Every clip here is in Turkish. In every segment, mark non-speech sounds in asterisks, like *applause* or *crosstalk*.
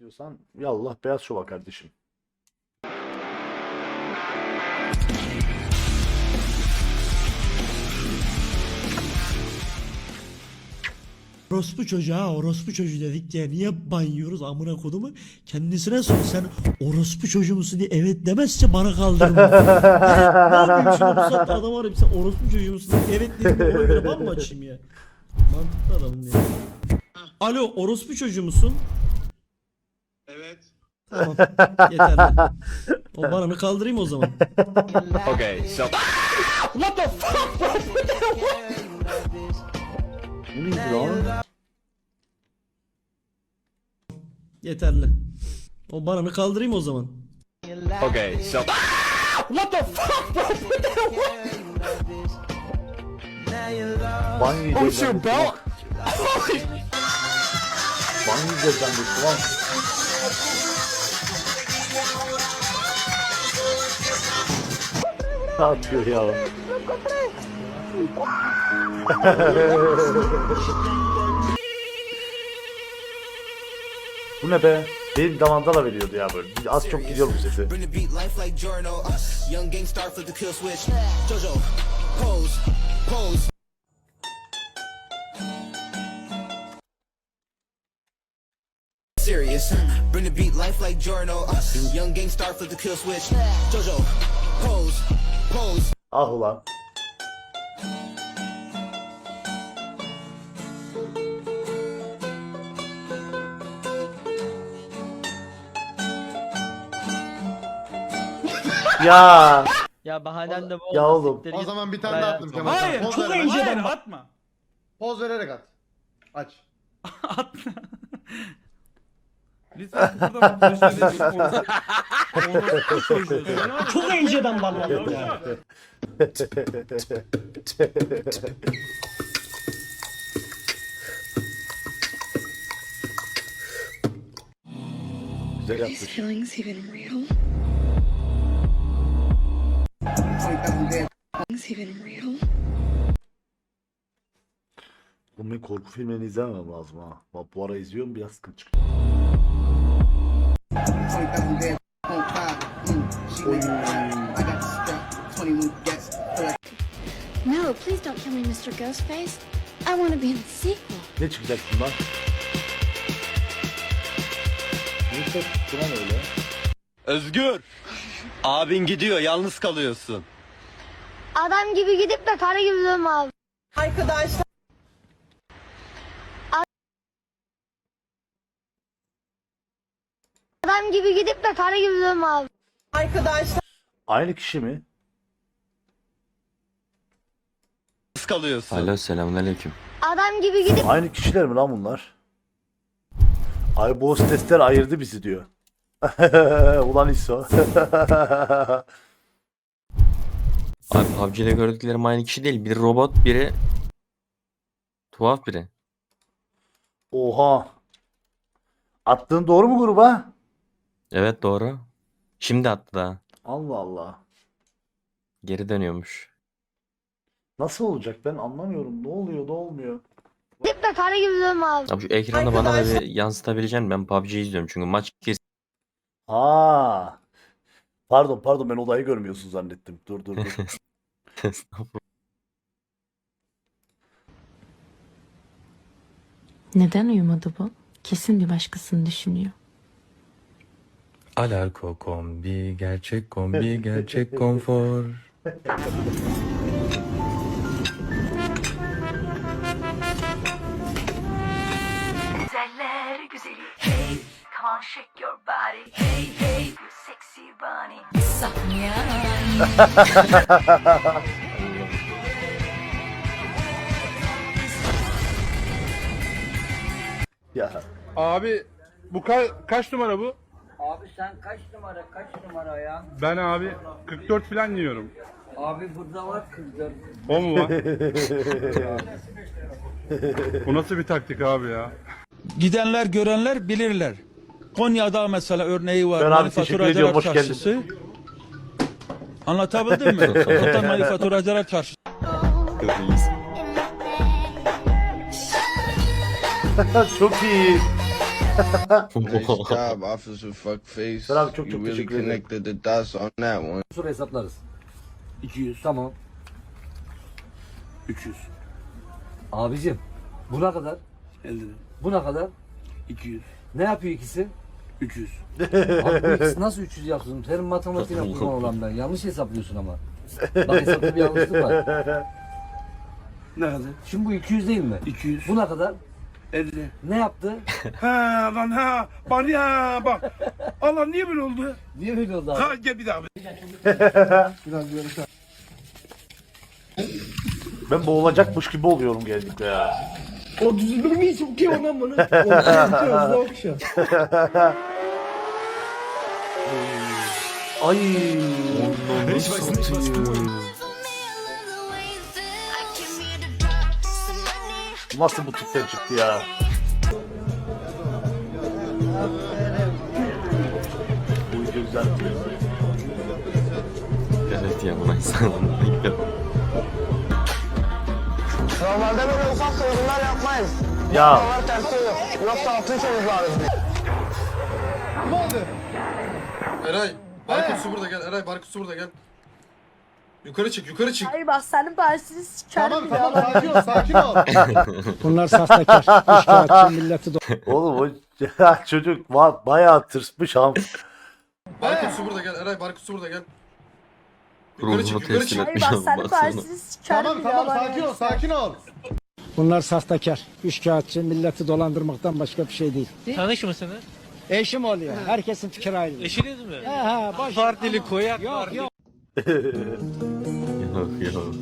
istiyorsan yallah beyaz şova kardeşim. Orospu çocuğu ha orospu çocuğu dedik ya niye ban yiyoruz amına kodumu kendisine sor sen orospu çocuğu musun diye evet demezse bana kaldırma. *laughs* ne yapayım şimdi bu saatte adam arayıp sen orospu çocuğu musun diye evet dedim ona göre ban mı açayım ya? Mantıklı adamın ya. Alo orospu çocuğu musun? Tamam yeterli. O bananı kaldırayım o zaman. Okay, so Bu neydi lan? Yeterli. O bananı kaldırayım o zaman. okay, so Ban yiyeceğiz What's your zannettim belt? lan. Ban yiyeceğiz zannettim lan. Ne yapıyor ya? Bu ne be? Benim damanda da veriyordu ya böyle. Az çok gidiyor bu sesi. Bring the beat life like Jorno. Uh, young gang star flip the kill switch. Jojo, pose, pose. Serious. Bring the beat life like Jorno. Uh, young gang star flip the kill switch. Jojo, pose, pose. Ah ulan. *laughs* ya Ya bahanen de bu Ya oğlum. siktir O git. zaman bir tane daha attım Kemal. Hayır, Poz çok vererek- önceden atma. Poz vererek at. Aç. *laughs* Atma. Lütfen burada bu *laughs* Çok önceden banladım ya. güzel These yapmış. feelings even real? Feelings even real? Oğlum korku filmlerini izlemem lazım ha. Bak bu ara izliyorum biraz sıkıntı çıkıyor. Oy. No, please don't kill me, Mr. Ghostface. I want to be in the sequel. Ne çıkacak bundan? Çıktı lan öyle? Özgür. Abin gidiyor, yalnız kalıyorsun. Adam gibi gidip de karı gibi dönme abi. Adam gibi gidip de karı gibi dönme abi. Aynı kişi mi? Kalıyorsun. Alo selamünaleyküm. Adam gibi gidip Aynı kişiler mi lan bunlar? Ay bu hostesler ayırdı bizi diyor. *laughs* Ulan İso. *laughs* Abi PUBG'de gördüklerim aynı kişi değil. Biri robot, biri tuhaf biri. Oha. Attığın doğru mu gruba? Evet doğru. Şimdi attı daha. Allah Allah. Geri dönüyormuş. Nasıl olacak ben anlamıyorum. Ne oluyor ne olmuyor? gidip de karı gibi dönme abi. Abi şu ekranda bana da bir yansıtabileceksin. Ben PUBG izliyorum çünkü maç kesin. Ha. Pardon pardon ben olayı görmüyorsun zannettim. Dur dur dur. *laughs* Neden uyumadı bu? Kesin bir başkasını düşünüyor. Alarko kombi, gerçek kombi, *laughs* gerçek konfor. Güzeller güzeli. Hey, come on shake your body. Hey hey, you sexy bunny. ya Abi bu ka- kaç numara bu? Abi sen kaç numara kaç numara ya? Ben abi 44 falan yiyorum. Abi burada var 44. O mu var? bu nasıl bir taktik abi ya? Gidenler görenler bilirler. Konya'da mesela örneği var. Ben abi teşekkür ediyorum, hoş geldin. Anlatabildim mi? *laughs* Vatan Manifaturacılar Çarşısı. çok iyi. Job, officer fuck face. Sen abi çok çok teşekkür ederim. connected the dots on that one. Sonra hesaplarız. 200. Tamam. 300. Abicim buna kadar 50. Buna kadar 200. Ne yapıyor ikisi? 300. Abi bu ikisi nasıl 300 yapsın? Senin matematiğine kurban olan ben. Yanlış hesaplıyorsun ama. Bak hesapta bir yanlışlık var. Ne kadar? Şimdi bu 200 değil mi? 200. Buna kadar 50. Ne yaptı? *laughs* Ha lan ha. Bana ha bak. Allah niye böyle oldu? Niye böyle oldu abi? Ha gel bir daha. *laughs* Ben boğulacakmış gibi oluyorum genellikle ya. O düzülür mü hiç ki ondan bunu? Hızlı okşa. Ay. Nasıl bu tipten çıktı ya? Bu video güzel. Evet ya buna insan Normalde böyle ufak sorunlar yapmayız. Ya tersi yok. Yoksa altın çocuk varız Eray. Barkusu burada gel. Eray Barkusu burada gel. Yukarı çık yukarı çık. Ay bak senin parçasını sikerim Tamam tamam sakin ol sakin *laughs* ol. Bunlar sahtekar. Üçkağıtçı milleti oğlum o *laughs* çocuk bayağı tırsmış ham. Barkusu burada gel. Eray Barkusu burada gel. Yukarı ruhunu çık yukarı teslim çık. etmiş ama baksana. sikerim Tamam tamam sakin ol sakin ol. Bunlar sahtekar. Üçkağıtçı milleti dolandırmaktan başka bir şey değil. Tanış mısınız? Eşim oluyor. Herkesin fikri aynı. Eşiniz mi? He he boş. Partili koyak Yok yok. Yok yok.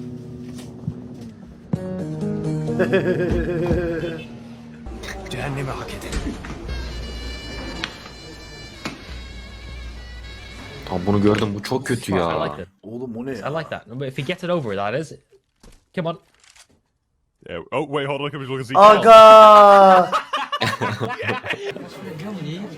Cehennemi hak edin. Tam bunu gördüm bu çok kötü ya. Oğlum o ne ya? like that. But if you get it over, that is. Come on. Oh wait hold on look at *laughs*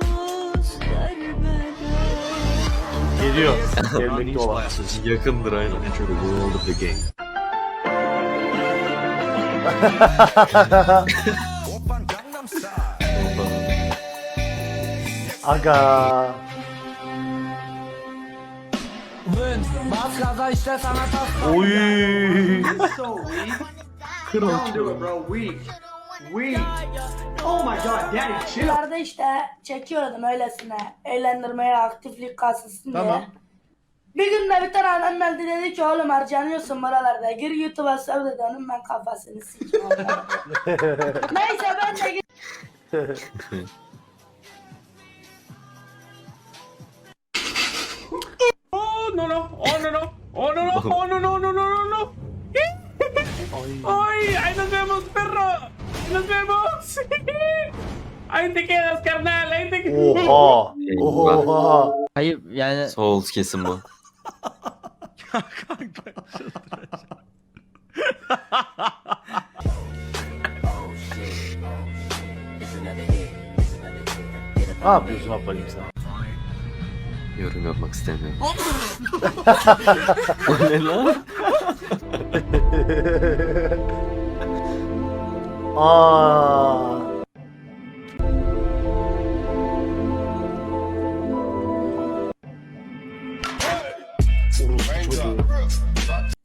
Geliyor. Gelmekte olan. Yakındır aynen. *laughs* Aga. Bas gaza işte sana tas. Oy. Şuralarda işte çekiyordum öylesine. Eğlendirmeye aktiflik Tamam. diye. Bir gün de bir tane adam geldi dedi ki oğlum harcanıyorsun buralarda. Gir YouTube'a sev dedi onun ben kafasını sikeyim. *laughs* Neyse ben de gir- *laughs* Oh no no oh no no oh no no oh no no no no no. *laughs* ¡Ay! ¡Ahí nos vemos, perro! ¡Ahí nos vemos! *laughs* ¡Ahí te quedas, carnal! ¡Ahí te quedas! Oha. Oha. Hayır yani Souls kesin bu. Ne yapıyorsun ablacım sen? Yorum yapmak istemiyorum. o *laughs* ne lan? *laughs* Aa.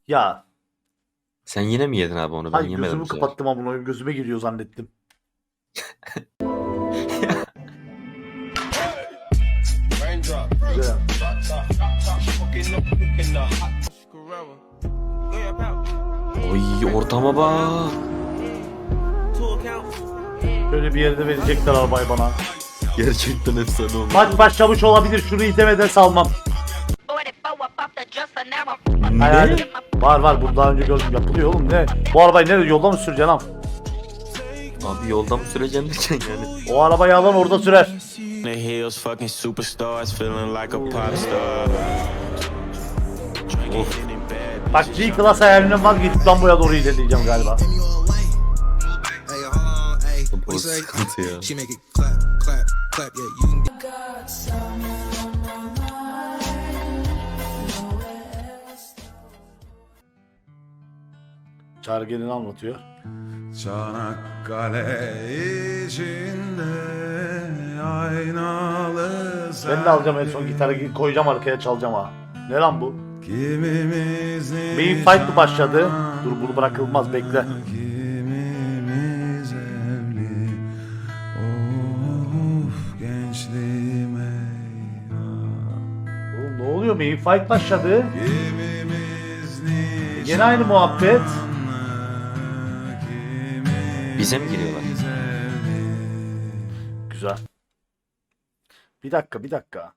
Ya, Sen yine mi yedin abi onu? Ben ay yemedim. gözümü sefer. kapattım koyayım gözüme giriyor zannettim. Güzel. Oy ortama bak. Şöyle bir yerde verecekler arabayı bana. Gerçekten efsane olmuş. Maç başlamış olabilir şunu izlemeden salmam. Hayal. Var var bunu daha önce gördüm yapılıyor oğlum ne? Bu arabayı nerede yolda mı süreceksin am? Abi yolda mı süreceksin diyeceksin yani. O arabayı alan orada sürer. Heels, fucking superstars, feeling like a pop star. Drinking Bak G-Class hayalimden vazgeçip Lambo'ya doğru ilerleyeceğim galiba. Yeah, you can Çargelini anlatıyor. Çanakkale içinde aynalı Ben de alacağım en son gitarı koyacağım arkaya çalacağım ha. Ne lan bu? Kimimiz Main fight mı başladı? Dur bunu bırakılmaz bekle. Main fight başladı. Yine aynı muhabbet. Bize mi giriyorlar? Güzel. Bir dakika bir dakika.